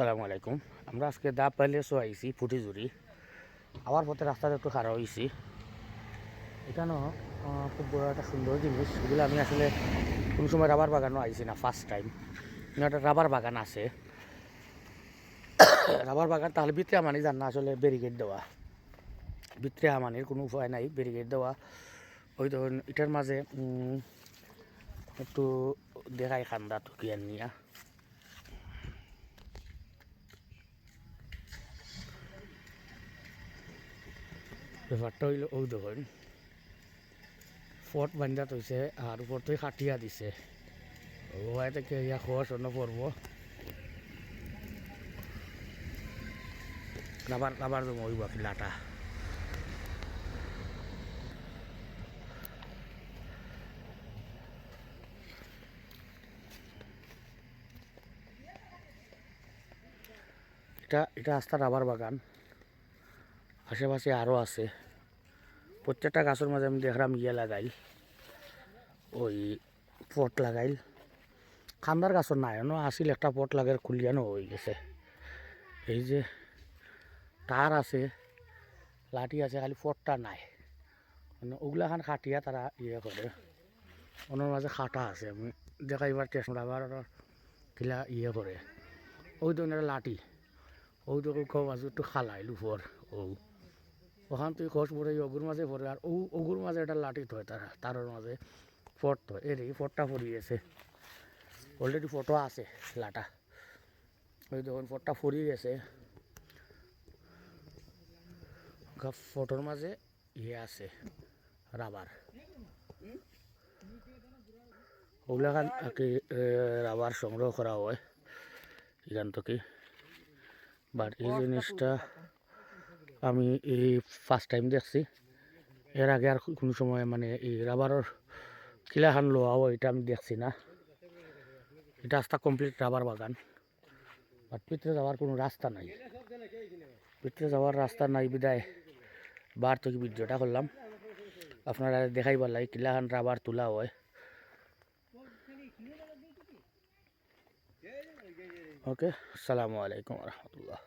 আসসালামু আলাইকুম। আমরা আজকে দা প্যালেসও আইছি ফুটিজুরি আবার পথে রাস্তাটা একটু খারাপ হয়েছি এখানেও খুব বড় একটা সুন্দর জিনিস। এগুলো আমি আসলে কোনো সময় রাবার বাগানও আইছি না ফার্স্ট টাইম একটা রাবার বাগান আছে। রাবার বাগান, তাহলে ভিতরে আমানি জান না আসলে ব্যারিকেড দেওয়া। ভিতরে আমানির কোনো উপায় নাই ব্যারিকেড দেওয়া। ওই ধরুন এটার মাঝে একটু দেখাই খান্দা টুকিয়ান নিয়া। ব্যাপারটা হইল ও দেখুন, ফট বান্ধা থৈছে আর উপর তুই খাটিয়া দিছে। ওয়াই থেকে ইয়া খোয়া শোনো পড়ব রাবার রাবার জমা হইব লাটা। এটা এটা রাস্তা রাবার বাগান। আশেপাশে আরও আছে। প্রত্যেকটা গাছের মাঝে আমি দেখলাম ইয়ে লাগাইল। ওই পট লাগাইল। খান্দার গাছর নাই ন আসিল একটা পট লাগাই খুলিয়ানো হয়ে গেছে। এই যে তার আছে, লাঠি আছে, খালি পটটা নাই। মানে ওগুলাখান খাটিয়া তারা ইয়ে করে। ওনার মাঝে খাটা আছে, আমি দেখাইবার চেষ্টা আবার ইয়ে করে। ওই ধরনের লাঠি। ওই তো কেউ বাজু একটু খালাইল উপর ও ওখান তুই খোঁজ পড়ে অগুর মাঝে পড়ে, আর ও অগুর মাঝে একটা লাঠি থয় তারা, তারের মাঝে ফট থয় এর এই ফটটা ফুরিয়েছে অলরেডি ফটো আছে লাটা। ওই দেখুন, ফটটা ফুরিয়ে গেছে। ফটোর মাঝে ইয়ে আছে, রাবার। ওগুলাখান কি রাবার সংগ্রহ করা হয়, এখান থেকে। বাট এই জিনিসটা আমি এই ফার্স্ট টাইম দেখছি। এর আগে আর কোনো সময় মানে এই রাবারের কিলাখান লোয়াও এটা আমি দেখছি না। এটা রাস্তা কমপ্লিট রাবার বাগান। বাট ভিতরে যাওয়ার কোনো রাস্তা নাই। ভিতরে যাওয়ার রাস্তা নাই বিদায়। বার থেকে ভিডিওটা করলাম। আপনারা দেখাইবার লাগে কিলাখান রাবার তোলা হয়। ওকে আসসালামু আলাইকুম রহমতুল্লাহ।